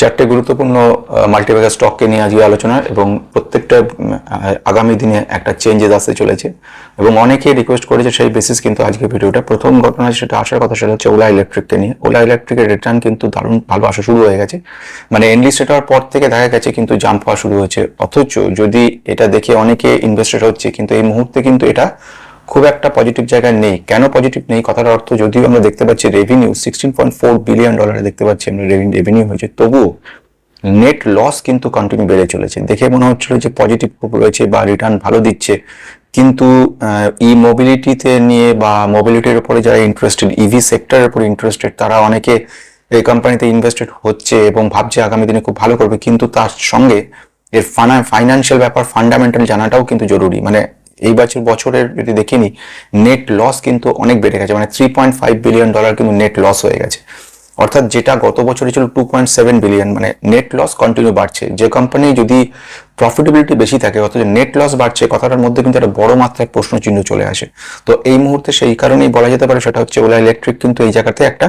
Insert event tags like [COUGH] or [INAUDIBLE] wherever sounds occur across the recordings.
চারটে গুরুত্বপূর্ণ মাল্টিপ্যাকার স্টককে নিয়ে আজকে আলোচনা এবং প্রত্যেকটা আগামী দিনে একটা চেঞ্জেস আসতে চলেছে এবং অনেকে রিকোয়েস্ট করেছে সেই বেসিস কিন্তু আজকে ভিডিওটা। প্রথম ঘটনা সেটা আসার কথা সেটা হচ্ছে ওলা ইলেকট্রিককে নিয়ে। ওলা ইলেকট্রিকের রিটার্ন কিন্তু দারুণ ভালো আসা শুরু হয়ে গেছে। মানে এনলিস্টেড হওয়ার পর থেকে দেখা গেছে কিন্তু জাম্প হওয়া শুরু হয়েছে। অথচ যদি এটা দেখে অনেকে ইনভেস্টেড হচ্ছে কিন্তু এই মুহূর্তে কিন্তু এটা খুব একটা পজিটিভ জায়গায় নেই। কেন পজিটিভ নেই? কথার অর্থ যদিও আমরা দেখতে পাচ্ছি revenue sixteen point four billion ডলারে দেখতে পাচ্ছি আমরা রেভিনিউ হয়েছে। তবুও নেট লস কিন্তু কন্টিনিউ বেড়ে চলেছে। দেখে মনে হচ্ছিল যে পজিটিভ খুব রয়েছে বা রিটার্ন ভালো দিচ্ছে। কিন্তু ই মোবিলিটিতে নিয়ে বা মোবিলিটির উপরে যারা ইন্টারেস্টেড ইভি সেক্টরের উপরে ইন্টারেস্টেড তারা অনেকে এই কোম্পানিতে ইনভেস্টেড হচ্ছে এবং ভাবছে আগামী দিনে খুব ভালো করবে। কিন্তু তার সঙ্গে এর ফাইন্যান্সিয়াল ব্যাপার ফান্ডামেন্টাল জানাটাও কিন্তু জরুরি। মানে এই বছর বছরের যদি দেখিনি নেট লস কিন্তু অনেক বেড়ে গেছে। মানে three point five billion dollar কিন্তু নেট লস হয়ে গেছে। অর্থাৎ যেটা গত বছরে ছিল টু পয়েন্ট সেভেন বিলিয়ন মানে নেট লস কন্টিনিউ বাড়ছে। যে কোম্পানি যদি প্রফিটেবিলিটি বেশি থাকে অথচ নেট লস বাড়ছে, কথাটার মধ্যে কিন্তু একটা বড় মাত্রায় প্রশ্ন চিহ্ন চলে আসে। তো এই মুহূর্তে সেই কারণেই বলা যেতে পারে, সেটা হচ্ছে ওলা ইলেকট্রিক কিন্তু এই জায়গাতে একটা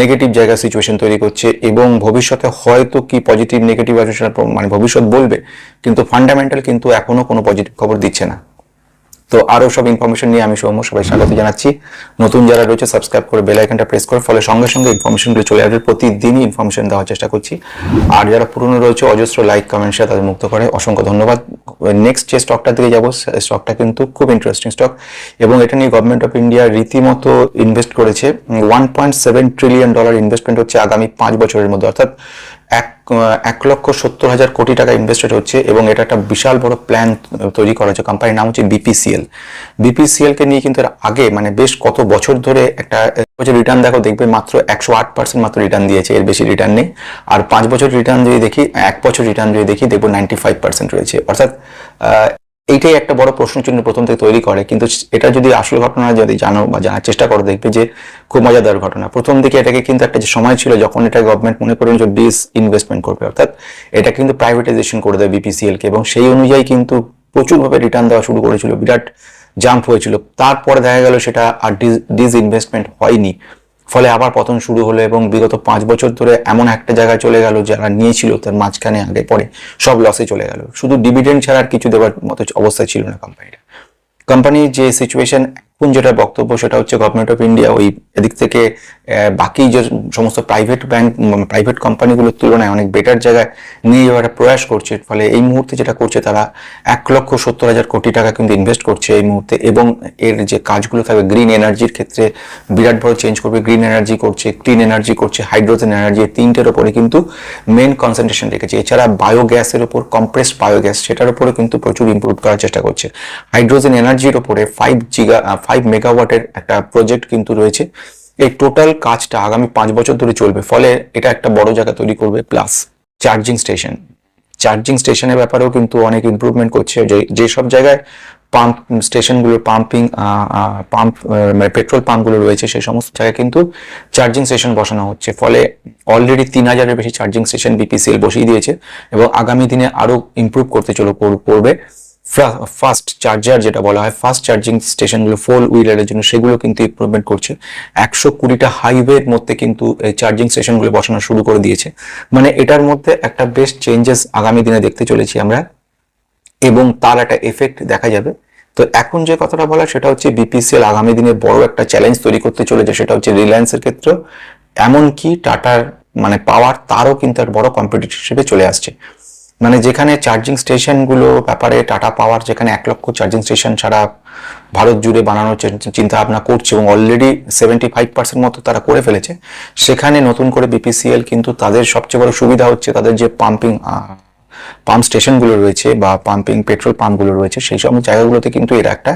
নেগেটিভ জায়গা সিচুয়েশন তৈরি করছে এবং ভবিষ্যতে হয়তো কি পজিটিভ নেগেটিভ আছে সেটা মানে ভবিষ্যৎ বলবে, কিন্তু ফান্ডামেন্টাল কিন্তু এখনও কোনো পজিটিভ খবর দিচ্ছে না। তো আরও সব ইনফরমেশন নিয়ে আমি সৌম্য সবাই স্বাগত জানাচ্ছি। নতুন যারা রয়েছে সাবস্ক্রাইব করে বেল আইকনটা প্রেস করে, ফলে সঙ্গে সঙ্গে ইনফরমেশনগুলো চলে আসবে। প্রতিদিনই ইনফরমেশন দেওয়ার চেষ্টা করছি। আর যারা পুরনো রয়েছে, অজস্র লাইক কমেন্ট শেয়ার তাদের মুক্ত করে। অসংখ্য ধন্যবাদ। নেক্সট যে স্টকটার দিকে যাব স্টকটা কিন্তু খুব ইন্টারেস্টিং স্টক এবং এটা নিয়ে গভর্নমেন্ট অফ ইন্ডিয়া রীতিমতো ইনভেস্ট করেছে। One point seven trillion dollar investment হচ্ছে আগামী পাঁচ বছরের মধ্যে। অর্থাৎ এক এক লক্ষ সত্তর হাজার কোটি টাকা ইনভেস্টেড হচ্ছে এবং এটা একটা বিশাল বড় প্ল্যান তৈরি করা হচ্ছে কোম্পানির নাম হচ্ছে বিপিসিএল বিপিসিএলকে নিয়ে কিন্তু এর আগে মানে বেশ কত বছর ধরে একটা বছর রিটার্ন দেখো, দেখবে মাত্র একশো আট পার্সেন্ট মাত্র রিটার্ন দিয়েছে এর বেশি রিটার্ন নেই। আর পাঁচ বছর রিটার্ন যদি দেখি, এক বছর রিটার্ন যদি দেখি, দেখব নাইনটি ফাইভ পার্সেন্ট রয়েছে। অর্থাৎ এইটাই একটা বড় প্রশ্ন চিহ্ন প্রথম থেকে তৈরি করে। কিন্তু এটা যদি আসল ঘটনা যদি জানো বা জানার চেষ্টা করো, দেখবে যে খুব মজাদার ঘটনা। প্রথম দিকে এটাকে কিন্তু একটা যে সময় ছিল যখন এটা গভর্নমেন্ট মনে করেন যে ডিস ইনভেস্টমেন্ট করবে, অর্থাৎ এটা কিন্তু প্রাইভেটাইজেশন করে দেবে বিপিসিএল কে এবং সেই অনুযায়ী কিন্তু প্রচুরভাবে রিটার্ন দেওয়া শুরু করেছিল। বিরাট জাম্প হয়েছিল। তারপরে দেখা গেল সেটা আর ডিস ইনভেস্টমেন্ট হয়নি। ফলে আবার পতন শুরু হলো এবং বিগত পাঁচ বছর ধরে এমন একটা জায়গায় চলে গেল যারা নিয়েছিল তার মাঝখানে আগে পরে সব লসে চলে গেল। শুধু ডিভিডেন্ড ছাড়া আর কিছু দেওয়ার মতো অবস্থা ছিল না কোম্পানিটা কোম্পানির যে সিচুয়েশন এখন যেটা বক্তব্য, সেটা হচ্ছে গভর্নমেন্ট অফ ইন্ডিয়া ওই এদিক থেকে বাকি যে সমস্ত প্রাইভেট ব্যাংক প্রাইভেট কোম্পানিগুলোর তুলনায় অনেক বেটার জায়গায় নিয়ে যাওয়ার প্রয়াস করছে। ফলে এই মুহূর্তে যেটা করছে তারা এক লক্ষ সত্তর হাজার কোটি টাকা কিন্তু ইনভেস্ট করছে এই মুহূর্তে এবং এর যে কাজগুলো থাকবে গ্রিন এনার্জির ক্ষেত্রে বিরাট বড় চেঞ্জ করবে। গ্রিন এনার্জি করছে ক্লিন এনার্জি করছে হাইড্রোজেন এনার্জি তিনটের ওপরে কিন্তু মেন কনসেন্ট্রেশন রেখেছে। এছাড়া বায়োগ্যাসের ওপর কম্প্রেস বায়োগ্যাস সেটার উপরে কিন্তু প্রচুর ইমপ্রুভ করার চেষ্টা করছে। হাইড্রোজেন এনার্জির ওপরে ফাইভ জিগা ফাইভ মেগাওয়াটের একটা প্রজেক্ট কিন্তু রয়েছে। এই টোটাল কাজটা আগামী পাঁচ বছর ধরে চলবে। ফলে এটা একটা বড় জায়গা তৈরি করবে প্লাস চার্জিং স্টেশন চার্জিং স্টেশনের ব্যাপারেও কিন্তু অনেক ইমপ্রুভমেন্ট করছে। যে যেসব জায়গায় পাম্প স্টেশনগুলো পাম্পিং পাম্প মানে পেট্রোল পাম্পগুলো রয়েছে সেই সমস্ত জায়গায় কিন্তু চার্জিং স্টেশন বসানো হচ্ছে। ফলে অলরেডি তিন হাজারের বেশি চার্জিং স্টেশন বিপিসিএল বসিয়ে দিয়েছে এবং আগামী দিনে আরও ইমপ্রুভ করতে চলো করবে। ফাস্ট চার্জার যেটা বলা হয় ফাস্ট চার্জিং স্টেশনগুলো ফোর হুইলারের জন্য সেগুলো কিন্তু ইমপ্রুভমেন্ট করছে। একশো কুড়িটা হাইওয়ের মধ্যে কিন্তু চার্জিং স্টেশনগুলো বসানো শুরু করে দিয়েছে। মানে এটার মধ্যে একটা বেশ চেঞ্জেস আগামী দিনে দেখতে চলেছি আমরা, এবং তার একটা এফেক্ট দেখা যাবে। তো এখন যে কথাটা বলা সেটা হচ্ছে বিপিসিএল আগামী দিনে বড় একটা চ্যালেঞ্জ তৈরি করতে চলেছে, সেটা হচ্ছে রিলায়েন্সের ক্ষেত্রে। এমনকি টাটার মানে পাওয়ার তারও কিন্তু এক বড় কম্পিটিটর হিসেবে চলে আসছে। মানে যেখানে চার্জিং স্টেশনগুলো ব্যাপারে টাটা পাওয়ার যেখানে এক লক্ষ চার্জিং স্টেশন ছাড়া ভারত জুড়ে বানানোর চিন্তা ভাবনা করছে এবং অলরেডি সেভেন্টি ফাইভ পার্সেন্ট মতো তারা করে ফেলেছে, সেখানে নতুন করে বিপিসিএল কিন্তু তাদের সবচেয়ে বড় সুবিধা হচ্ছে তাদের যে পাম্পিং পাম্প স্টেশনগুলো রয়েছে বা পাম্পিং পেট্রোল পাম্পগুলো রয়েছে, সেই সব জায়গাগুলোতে কিন্তু এর একটা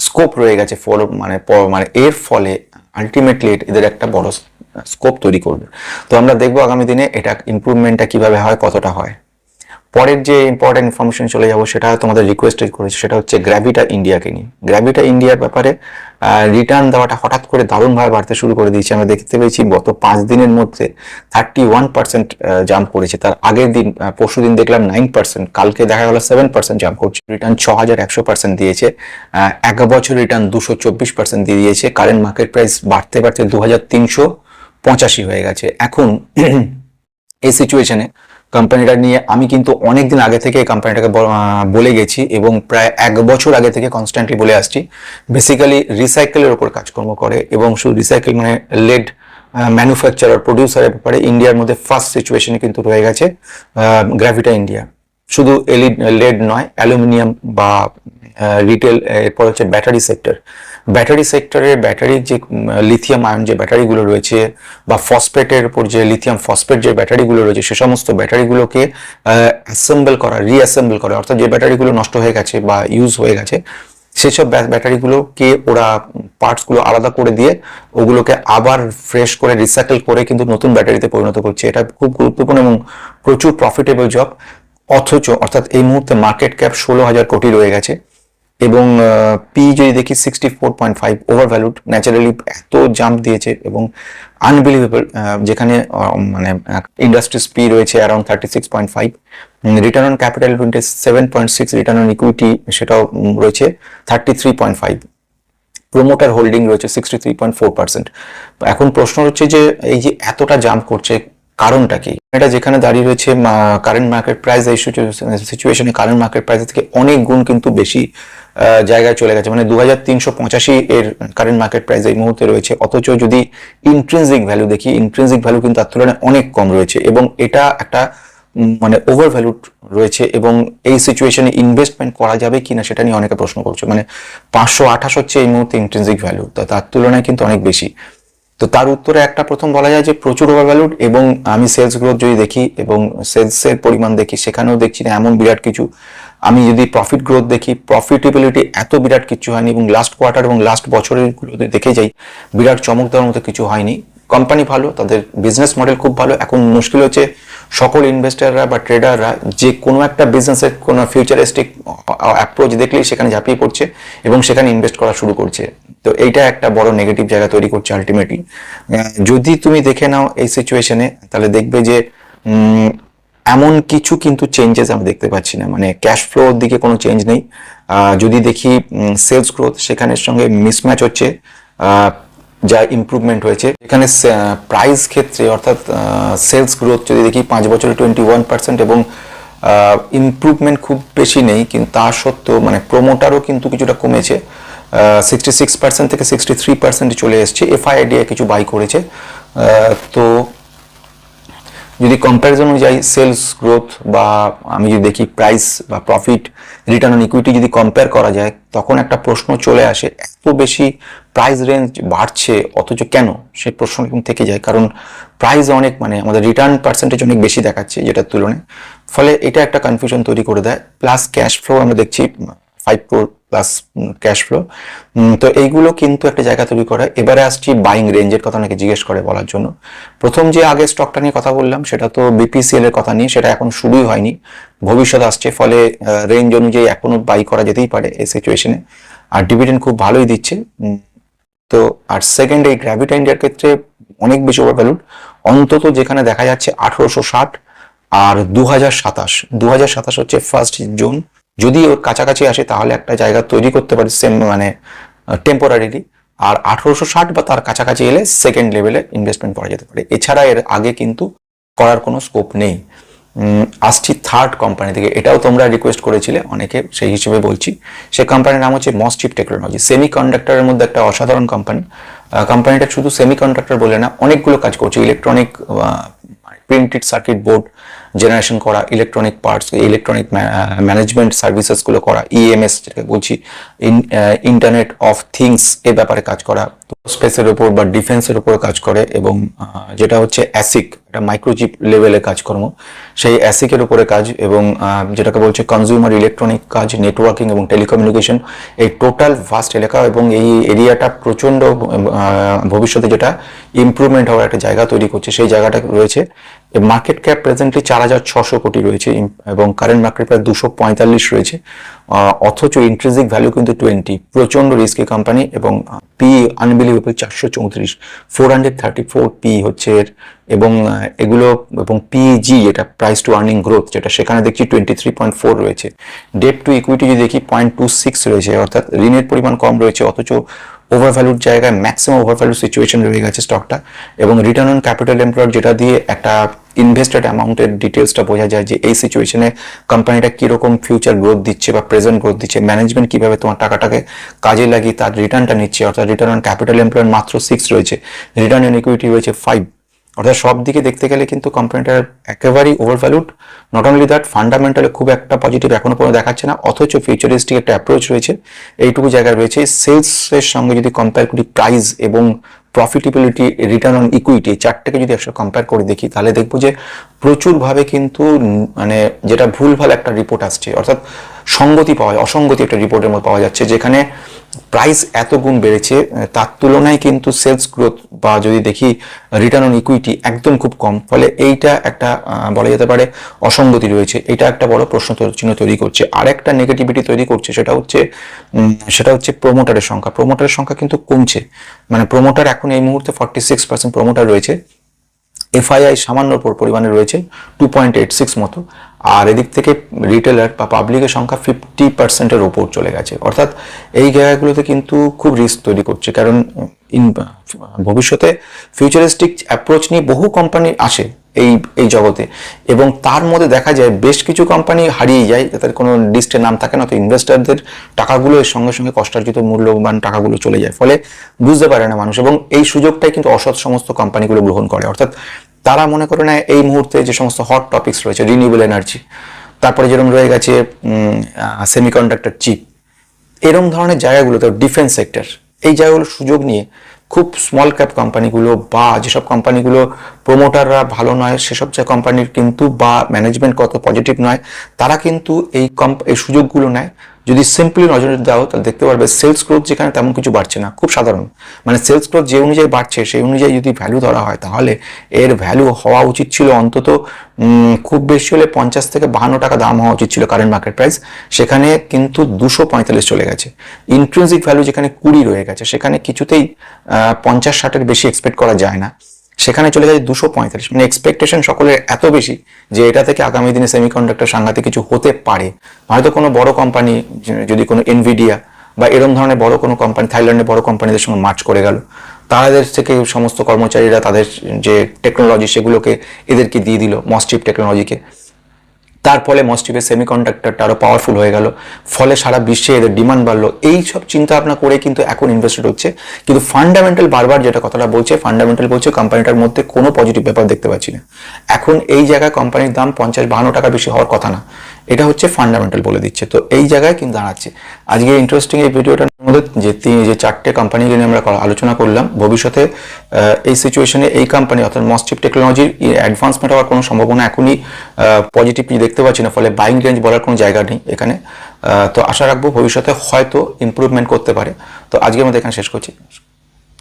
স্কোপ রয়ে গেছে ফল মানে মানে এর ফলে আলটিমেটলি এদের একটা বড় স্কোপ তৈরি করবে। তো আমরা দেখব আগামী দিনে এটা ইম্প্রুভমেন্টটা কীভাবে হয়, কতটা হয়। পরের যে ইম্পর্টেন্ট ইনফরমেশন চলে যাব, সেটা তোমাদের রিকোয়েস্টেড করেছে, সেটা হচ্ছে গ্র্যাভিটা ইন্ডিয়াকে নিয়ে। গ্র্যাভিটা ইন্ডিয়ার ব্যাপারে রিটার্ন দেওয়াটা হঠাৎ করে দারুণভাবে বাড়তে শুরু করে দিয়েছে। আমরা দেখতে পেয়েছি গত পাঁচ দিনের মধ্যে থার্টি ওয়ান পার্সেন্ট জাম্প করেছে। তার আগের দিন পরশু দিন দেখলাম নাইন পার্সেন্ট কালকে দেখা গেল সেভেন পার্সেন্ট জাম্প করছে। রিটার্ন ছ হাজার একশো পার্সেন্ট দিয়েছে। এক বছর রিটার্ন দুশো চব্বিশ পার্সেন্ট দিয়ে দিয়েছে। কারেন্ট মার্কেট প্রাইস বাড়তে বাড়তে দু হাজার তিনশো পঁচাশি হয়ে গেছে। এখন, [CLEARS THROAT] এই সিচুয়েশনে কোম্পানিটা নিয়ে আমি কিন্তু অনেক দিন আগে থেকে কোম্পানিটাকে বলে গেছি এবং প্রায় এক বছর আগে থেকে কনস্ট্যান্টলি বলে আসছি। বেসিক্যালি রিসাইকেলের ওপর কাজকর্ম করে এবং শুধু রিসাইকেল মানে লেড ম্যানুফ্যাকচারার প্রডিউসারের ব্যাপারে ইন্ডিয়ার মধ্যে ফার্স্ট সিচুয়েশনে কিন্তু রয়ে গেছে গ্র্যাভিটা ইন্ডিয়া শুধু এলিড লেড নয় অ্যালুমিনিয়াম বা রিটেল এরপর হচ্ছে ব্যাটারি সেক্টর ব্যাটারি সেক্টরে ব্যাটারির যে লিথিয়াম আয়ন যে ব্যাটারিগুলো রয়েছে বা ফসফেটের উপর যে লিথিয়াম ফসফেট যে ব্যাটারিগুলো রয়েছে, সে সমস্ত ব্যাটারিগুলোকে অ্যাসেম্বল করা রিঅ্যাসেম্বল করা, অর্থাৎ যে ব্যাটারিগুলো নষ্ট হয়ে গেছে বা ইউজ হয়ে গেছে সেসব ব্যাটারিগুলোকে ওরা পার্টসগুলো আলাদা করে দিয়ে ওগুলোকে আবার ফ্রেশ করে রিসাইকেল করে কিন্তু নতুন ব্যাটারিতে পরিণত করছে। এটা খুব গুরুত্বপূর্ণ এবং প্রচুর প্রফিটেবল জব অথচ, অর্থাৎ এই মুহূর্তে মার্কেট ক্যাপ ষোলো হাজার কোটি রয়ে গেছে। এবং পি যদি দেখি sixty four point five over valued naturally এত জাম্প দিয়েছে এবং আনবিলিভেবল যেখানে মানে ইন্ডাস্ট্রিজ পি রয়েছে around thirty six point five return on capital twenty seven point six return on equity সেটাও রয়েছে thirty three point five promoter holding রয়েছে sixty three point four percent এখন প্রশ্ন হচ্ছে যে, এই যে এতটা জাম্প করছে কারণটা কি? এটা যেখানে দাঁড়িয়ে রয়েছে কারেন্ট মার্কেট প্রাইস এই সিচুয়েশনে কারেন্ট মার্কেট প্রাইস থেকে অনেক গুণ কিন্তু বেশি জায়গায় চলে গেছে। মানে দু হাজার তিনশো পঁচাশি এর কারেন্ট মার্কেট প্রাইস এই মুহূর্তে রয়েছে। অথচ যদি ইন্ট্রেন্সিক ভ্যালু দেখি ইন্ট্রেন্সিক ভ্যালু কিন্তু তার তুলনায় অনেক কম রয়েছে এবং এটা একটা মানে ওভার ভ্যালুড রয়েছে এবং এই সিচুয়েশনে ইনভেস্টমেন্ট করা যাবে কিনা সেটা নিয়ে অনেকে প্রশ্ন করছে। মানে পাঁচশো আঠাশ হচ্ছে এই মুহূর্তে ইন্ট্রেন্সিক ভ্যালু তার তুলনায় কিন্তু অনেক বেশি। তো তার উত্তরে একটা প্রথম বলা যায় যে প্রচুর ওভারভ্যালুড এবং আমি সেলস গ্রোথ যদি দেখি এবং সেলসের পরিমাণ দেখি, সেখানেও দেখছি না এমন বিরাট কিছু। আমি যদি প্রফিট গ্রোথ দেখি প্রফিটেবিলিটি এত বিরাট কিছু হয়নি এবং লাস্ট কোয়ার্টার এবং লাস্ট বছরের গুলোতে দেখে যাই, বিরাট চমক দেওয়ার মতো কিছু হয়নি। কোম্পানি ভালো, তাদের বিজনেস মডেল খুব ভালো। এখন মুশকিল হচ্ছে সকল ইনভেস্টাররা বা ট্রেডাররা যে কোনো একটা বিজনেসের কোনো ফিউচারিস্টিক অ্যাপ্রোচ দেখলেই সেখানে ঝাঁপিয়ে পড়ছে এবং সেখানে ইনভেস্ট করা শুরু করছে। তো এইটা একটা বড় নেগেটিভ জায়গা তৈরি করছে আলটিমেটলি যদি তুমি দেখে নাও এই সিচুয়েশনে তাহলে দেখবে যে এমন কিছু কিন্তু চেঞ্জেস আমি দেখতে পাচ্ছি না। মানে ক্যাশ ফ্লোর দিকে কোনো চেঞ্জ নেই। যদি দেখি সেলস গ্রোথ সেখানের সঙ্গে মিসম্যাচ হচ্ছে। যা ইম্প্রুভমেন্ট হয়েছে। এখানে প্রাইস ক্ষেত্রে অর্থাৎ সেলস গ্রোথ যদি দেখি, পাঁচ বছরে টোয়েন্টি ওয়ান পার্সেন্ট এবং ইম্প্রুভমেন্ট খুব বেশি নেই, কিন্তু তা সত্ত্বেও মানে প্রোমোটারও কিন্তু কিছুটা কমেছে। সিক্সটি সিক্স পার্সেন্ট থেকে সিক্সটি থ্রি পার্সেন্ট চলে এসছে। এফআইআইডিআই কিছু বাই করেছে। তো যদি কম্প্যারিজন অনুযায়ী সেলস গ্রোথ বা আমি যদি দেখি প্রাইস বা প্রফিট রিটার্ন অন ইকুইটি যদি কম্পেয়ার করা যায়, তখন একটা প্রশ্ন চলে আসে, এত বেশি প্রাইস রেঞ্জ বাড়ছে, অথচ কেন? সেই প্রশ্ন কিন্তু থেকে যায়, কারণ প্রাইস অনেক মানে আমাদের রিটার্ন পার্সেন্টেজ অনেক বেশি দেখাচ্ছে যেটার তুলনায়। ফলে এটা একটা কনফিউশন তৈরি করে দেয় প্লাস ক্যাশ ফ্লো আমরা দেখছি five crore plus cash flow তো এইগুলো কিন্তু একটা জায়গা তৈরি করে। এবারে আসছি বাইং রেঞ্জের কথা অনেকে জিজ্ঞেস করে বলার জন্য। প্রথম যে আগে স্টকটা নিয়ে কথা বললাম, সেটা তো বিপিসিএল এর কথা নিয়ে, সেটা এখন শুরুই হয়নি। ভবিষ্যৎ আসছে ফলে রেঞ্জ অনুযায়ী এখনও বাই করা যেতেই পারে এই সিচুয়েশনে আর ডিভিডেন্ড খুব ভালোই দিচ্ছে। তো, আর সেকেন্ড এই গ্র্যাভিটা ইন্ডিয়ার ক্ষেত্রে অনেক বেশি ওভার ভ্যালুড অন্তত যেখানে দেখা যাচ্ছে আঠারোশো ষাট আর দু হাজার সাতাশ। দু হাজার সাতাশ হচ্ছে ফার্স্ট জুন যদি ওর কাছাকাছি আসে, তাহলে একটা জায়গা তৈরি করতে পারে সেম মানে টেম্পোরারিলি আর আঠারোশো ষাট বা তার কাছাকাছি এলে সেকেন্ড লেভেলে ইনভেস্টমেন্ট করা যেতে পারে। এছাড়া এর আগে কিন্তু করার কোনো স্কোপ নেই। আসছি থার্ড কোম্পানি থেকে। এটাও তোমরা রিকোয়েস্ট করেছিলে, অনেকে সেই হিসেবে বলছি। সেই কোম্পানির নাম হচ্ছে মসচিপ টেকনোলজি সেমি কন্ডাক্টরের মধ্যে একটা অসাধারণ কোম্পানি কোম্পানিটা শুধু সেমি কন্ডাক্টর বলে না, অনেকগুলো কাজ করছে। Electronic printed circuit board generation করা ইলেকট্রনিক পার্টস ইলেকট্রনিক ম্যানেজমেন্ট সার্ভিসেসগুলো করা ইএমএস যেটাকে বলছি ইন্টারনেট অফ থিংস এ ব্যাপারে কাজ করা স্পেসের উপর বা ডিফেন্সের উপর কাজ করে এবং যেটা হচ্ছে অ্যাসিক এটা মাইক্রোচিপ লেভেলে কাজকর্ম সেই অ্যাসিকের উপরে কাজ এবং যেটাকে বলছে কনজিউমার ইলেকট্রনিক কাজ নেটওয়ার্কিং এবং টেলিকমিউনিকেশন এই টোটাল ভাস্ট এলাকা এবং এই এরিয়াটা প্রচণ্ড ভবিষ্যতে যেটা ইমপ্রুভমেন্ট হওয়ার একটা জায়গা তৈরি করছে, সেই জায়গাটা রয়েছে। মার্কেট ক্যাপ প্রেজেন্টলি চার হাজার ছশো কোটি রয়েছে এবং কারেন্ট মার্কেট প্রায় দুশো পঁয়তাল্লিশ রয়েছে অথচ ইন্ট্রেন্সিক ভ্যালু কিন্তু টোয়েন্টি প্রচণ্ড রিস্কি কোম্পানি এবং পি আনবিলিভেবল চারশো চৌত্রিশ four hundred thirty four P হচ্ছে এবং এগুলো, এবং পিজি যেটা প্রাইস টু আর্নিং গ্রোথ যেটা সেখানে দেখছি টোয়েন্টি থ্রি পয়েন্ট ফোর রয়েছে। ডেট টু ইকুইটি যদি দেখি পয়েন্ট টু সিক্স রয়েছে, অর্থাৎ ঋণের পরিমাণ কম রয়েছে, অথচ ওভার ভ্যালুর জায়গায় ম্যাক্সিমাম ওভারভ্যালু সিচুয়েশন রয়ে গেছে স্টকটা এবং রিটার্ন অন ক্যাপিটাল এমপ্লয়েড যেটা দিয়ে একটা ইনভেস্টেড অ্যামাউন্টের ডিটেলসটা বোঝা যায় যে এই সিচুয়েশনে কোম্পানিটা কীরকম ফিউচার গ্রোথ দিচ্ছে বা প্রেজেন্ট গ্রোথ দিচ্ছে ম্যানেজমেন্ট কীভাবে তোমার টাকাটাকে কাজে লাগিয়ে তার রিটার্নটা নিচ্ছে, অর্থাৎ রিটার্ন অন ক্যাপিটাল এমপ্লয়েড মাত্র সিক্স রয়েছে রিটার্ন অন ইকুইটি রয়েছে ফাইভ অর্থাৎ সব দিকে দেখতে গেলে কিন্তু কোম্পানিটার একেবারেই ওভারভ্যালুড নট অনলি দ্যাট ফান্ডামেন্টালে খুব একটা পজিটিভ এখনও পর্যন্ত দেখাচ্ছে না, অথচ ফিউচারিস্টিক একটা অ্যাপ্রোচ রয়েছে। এইটুকু জায়গায় রয়েছে সেলসের সঙ্গে যদি কম্পেয়ার করি প্রাইস এবং প্রফিটেবিলিটি রিটার্ন অন ইকুইটি চারটাকে যদি একসাথে কম্পেয়ার করে দেখি, তাহলে দেখব যে প্রচুরভাবে কিন্তু মানে যেটা ভুলভাল একটা রিপোর্ট আসছে। অর্থাৎ সঙ্গতি পাওয়া যায়, অসঙ্গতি একটা রিপোর্টের মধ্যে পাওয়া যাচ্ছে, যেখানে প্রাইস এত গুণ বেড়েছে তার তুলনায় কিন্তু সেলস গ্রোথ বা যদি দেখি রিটার্ন অন ইকুইটি একদম খুব কম, ফলে এইটা একটা বলা যেতে পারে অসঙ্গতি রয়েছে। এটা একটা বড় প্রশ্ন চিহ্ন তৈরি করছে। আর একটা নেগেটিভিটি তৈরি করছে, সেটা হচ্ছে সেটা হচ্ছে প্রোমোটারের সংখ্যা। প্রোমোটারের সংখ্যা কিন্তু কমছে। মানে প্রোমোটার এখন এই মুহূর্তে ফর্টি সিক্স পার্সেন্ট প্রোমোটার রয়েছে। এফআইআই সামান্য পর- পরিমাণে রয়েছে টু পয়েন্ট এইট সিক্স মতো। আর এদিক থেকে রিটেলার বা পাবলিকের সংখ্যা ফিফটি পার্সেন্টের ওপর চলে গেছে। অর্থাৎ এই জায়গাগুলোতে কিন্তু খুব রিস্ক তৈরি করছে। কারণ ইন ভবিষ্যতে ফিউচারিস্টিক অ্যাপ্রোচ নিয়ে বহু কোম্পানি আসে এই এই জগতে। এবং তার মধ্যে দেখা যায় বেশ কিছু কোম্পানি হারিয়ে যায় তাদের কোনো লিস্টে নাম থাকে না, তো ইনভেস্টারদের টাকাগুলো এর সঙ্গে সঙ্গে কষ্টার্জিত মূল্যবান টাকাগুলো চলে যায়। ফলে বুঝতে পারে না মানুষ। এবং এই সুযোগটাই কিন্তু অসৎ সমস্ত কোম্পানিগুলো গ্রহণ করে। অর্থাৎ তারা মনে করে না এই মুহূর্তে যে সমস্ত হট টপিকস রয়েছে রিনিউয়েবল এনার্জি তারপরে যেরকম রয়ে গেছে সেমিকন্ডাক্টর চিপ এরম ধরনের জায়গাগুলোতে ডিফেন্স সেক্টর এই জায়গাগুলোর সুযোগ নিয়ে খুব স্মল ক্যাপ কোম্পানিগুলো বা যেসব কোম্পানিগুলো প্রমোটাররা ভালো নয়, সেসব যে কোম্পানির কিন্তু বা ম্যানেজমেন্ট কত পজিটিভ নয়, তারা কিন্তু এই কম্প এই সুযোগগুলো নেয়। যদি সিম্পলি নজরে দাও, তাহলে দেখতে পারবে সেলস গ্রোথ যেখানে তেমন কিছু বাড়ছে না, খুব সাধারণ। মানে সেলস গ্রোথ যে অনুযায়ী বাড়ছে, সেই অনুযায়ী যদি ভ্যালু ধরা হয়, তাহলে এর ভ্যালু হওয়া উচিত ছিল অন্তত খুব বেশি হলে পঞ্চাশ থেকে বাহান্ন টাকা দাম হওয়া উচিত ছিল কারেন্ট মার্কেট প্রাইস সেখানে কিন্তু দুশো পঁয়তাল্লিশ চলে গেছে। ইন্ট্রেন্সিক ভ্যালু যেখানে কুড়ি রয়ে গেছে, সেখানে কিছুতেই পঞ্চাশ ষাটের বেশি এক্সপেক্ট করা যায় না। সেখানে চলে গেছে দুশো পঁয়তাল্লিশ। মানে এক্সপেকটেশন সকলের এত বেশি যে এটা থেকে আগামী দিনে সেমিকন্ডাক্টর সাংঘাতিক কিছু হতে পারে। হয়তো কোনো বড় কোম্পানি যদি কোনো এনভিডিয়া বা এরম ধরনের বড় কোনো কোম্পানি থাইল্যান্ডের বড় কোম্পানিদের সঙ্গে মার্চ করে গেল, তাদের থেকে সমস্ত কর্মচারীরা তাদের যে টেকনোলজি সেগুলোকে এদেরকে দিয়ে দিল মস্টিভ টেকনোলজিকে তার ফলে মস্টিভের সেমিকন্ডাক্টরটা আরও পাওয়ারফুল হয়ে গেল। ফলে সারা বিশ্বে এদের ডিমান্ড বাড়লো। এই সব চিন্তা ভাবনা করে কিন্তু এখন ইনভেস্টেড হচ্ছে। কিন্তু ফান্ডামেন্টাল বারবার যেটা কথাটা বলছে ফান্ডামেন্টাল বলছে কোম্পানিটার মধ্যে কোনো পজিটিভ ব্যাপার দেখতে পাচ্ছি না। এখন এই জায়গায় কোম্পানির দাম পঞ্চাশ বাহান্ন টাকা বেশি হওয়ার কথা না। এটা হচ্ছে ফান্ডামেন্টাল বলে দিচ্ছে। তো এই জায়গায় কিন্তু দাঁড়াচ্ছে। আজকে ইন্টারেস্টিং এই ভিডিওটার মধ্যে যে যে চারটে কোম্পানি নিয়ে আমরা আলোচনা করলাম, ভবিষ্যতে এই সিচুয়েশনে এই কোম্পানি অর্থাৎ মস্টিপ টেকনোলজির অ্যাডভান্সমেন্ট হওয়ার কোনো সম্ভাবনা এখনই পজিটিভ দেখতে পাচ্ছি না, ফলে বাইং রেঞ্জ বলার কোনো জায়গা নেই এখানে। তো আশা রাখব ভবিষ্যতে হয়তো ইমপ্রুভমেন্ট করতে পারে। তো আজকে আমাদের এখানে শেষ করছি।